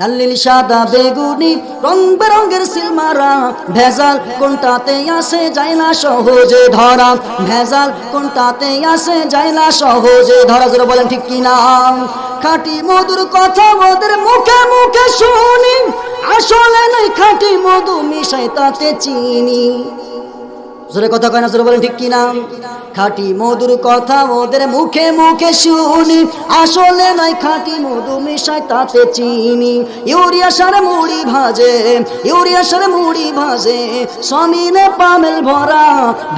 লাল্লিল সাদা বেগুনি, রং বেরঙ্গের সিলমারা। ভেজাল কোনটাতে আসে যায় না সহজে ধরা। ভেজাল কোনটাতে আসে যায় না সহজে ধরা। জোরে বলেন ঠিক কি না? খাঁটি মধুর কথা ওদের মুখে মুখে শুনি। আসলে নাই খাঁটি মধু মিশাই তাতে চিনি। জোরে কথা কয় না, জোরে বলেন ঠিক কিনা? খাঁটি মধুর কথা ওদের মুখে মুখে শুনি। আসলে নয় খাঁটি মধু মিশায় তাতে চিনি। ইউরিয়া সারে মুড়ি ভাজে, ইউরিয়া সারে মুড়ি ভাজে। সমিনে পামেল ভরা,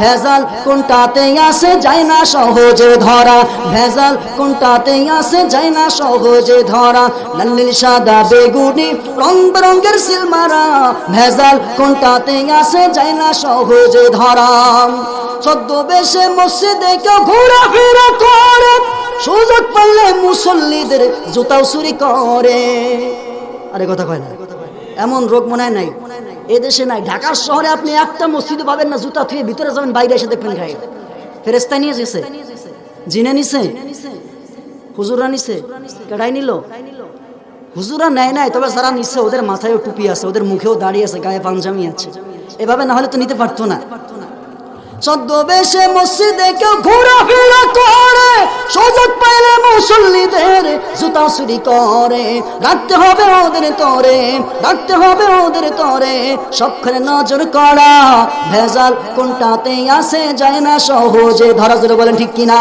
ভেজাল কোনটাতে আসে যায় না সহজে ধরা। ভেজাল কোনটাতে আসে যায় না সহজে ধরা। লাল্লিল সাদা, বেগুনি রং বেরঙ্গের সিলমারা ভেজাল কোনটাতে আসে যায় না সহজে ধরা। সদ্য বেশে মসজিদে কেউ ঘোরাফেরা করে। সুযোগ পাইলে মুসল্লিদের জুতাও চুরি করে। আরে কথা কয় না। এমন রোগ মনে হয় নাই এদেশে নাই। ঢাকার শহরে আপনি একটা মসজিদে পাবেন না, জুতা থুয়ে ভিতরে যাবেন, বাইরে এসে দেখবেন গায়ে। ফেরেস্তা নিয়ে যেছে জিনে নিছে। হুজুরা নিছে। কেডাই নিল? হুজুরা নেয় নাই, তবে যারা নিচ্ছে ওদের মাথায়ও টুপি আছে, ওদের মুখেও দাঁড়িয়ে আছে, গায়ে পাঞ্জামি আছে। এভাবে না হলে তো নিতে পারতো না। ছদ্মবেশে মসজিদে কেউ ঘোরাফেরা করে, সুযোগ পাইলে মুসল্লিদের জুতা চুরি করে। রাখতে হবে ওদের তরে রাখতে হবে ওদের তরে। সক্ষরে নজর করা, ভেজাল কোনটাতে আসে যায় না সহজে। ধরা ধরে বলেন ঠিক কিনা?